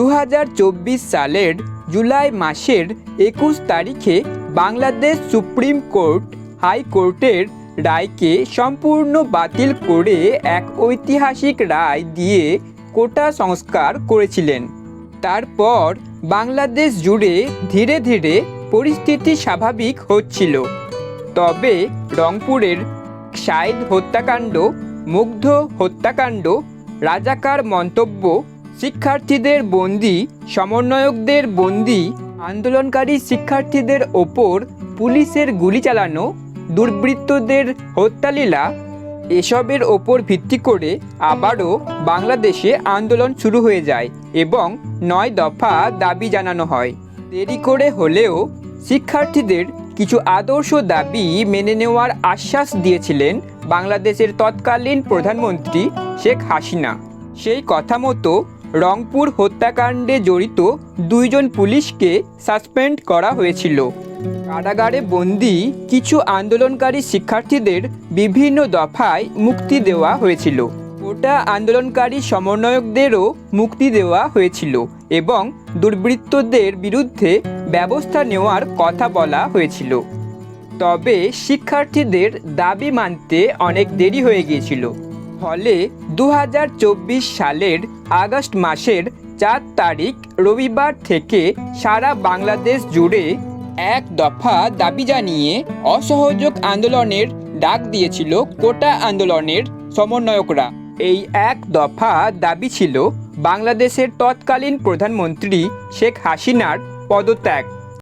দু হাজার চব্বিশ সালের জুলাই মাসের একুশ তারিখে বাংলাদেশ সুপ্রিম কোর্ট হাইকোর্টের রায়কে সম্পূর্ণ বাতিল করে এক ঐতিহাসিক রায় দিয়ে কোটা সংস্কার করেছিলেন। তারপর বাংলাদেশ জুড়ে ধীরে ধীরে পরিস্থিতি স্বাভাবিক হচ্ছিল। তবে রংপুরের শাহিদ হত্যাকাণ্ড, মুগ্ধ হত্যাকাণ্ড, রাজাকার মন্তব্য শিক্ষার্থীদের বন্দি, সমন্বয়কদের বন্দি, আন্দোলনকারী শিক্ষার্থীদের ওপর পুলিশের গুলি চালানো, দুর্বৃত্তদের হত্যালীলা, এসবের ওপর ভিত্তি করে আবারও বাংলাদেশে আন্দোলন শুরু হয়ে যায় এবং নয় দফা দাবি জানানো হয়। দেরি করে হলেও শিক্ষার্থীদের কিছু আদর্শ দাবি মেনে নেওয়ার আশ্বাস দিয়েছিলেন বাংলাদেশের তৎকালীন প্রধানমন্ত্রী শেখ হাসিনা। সেই কথা মতো রংপুর হত্যাকাণ্ডে জড়িত দুইজন পুলিশকে সাসপেন্ড করা হয়েছিল। কারাগারে বন্দি কিছু আন্দোলনকারী শিক্ষার্থীদের বিভিন্ন দফায় মুক্তি দেওয়া হয়েছিল। গোটা আন্দোলনকারী সমন্বয়কদেরও মুক্তি দেওয়া হয়েছিল এবং দুর্বৃত্তদের বিরুদ্ধে ব্যবস্থা নেওয়ার কথা বলা হয়েছিল। তবে শিক্ষার্থীদের দাবি মানতে অনেক দেরি হয়ে গিয়েছিল। ফলে দু হাজার চব্বিশ সালের আগস্ট মাসের চার তারিখ রবিবার থেকে সারা বাংলাদেশ জুড়ে এক দফা দাবি জানিয়ে অসহযোগ আন্দোলনের ডাক দিয়েছিল কোটা আন্দোলনের সমন্বয়করা। এই এক দফা দাবি ছিল বাংলাদেশের তৎকালীন প্রধানমন্ত্রী শেখ হাসিনার পদত্যাগ।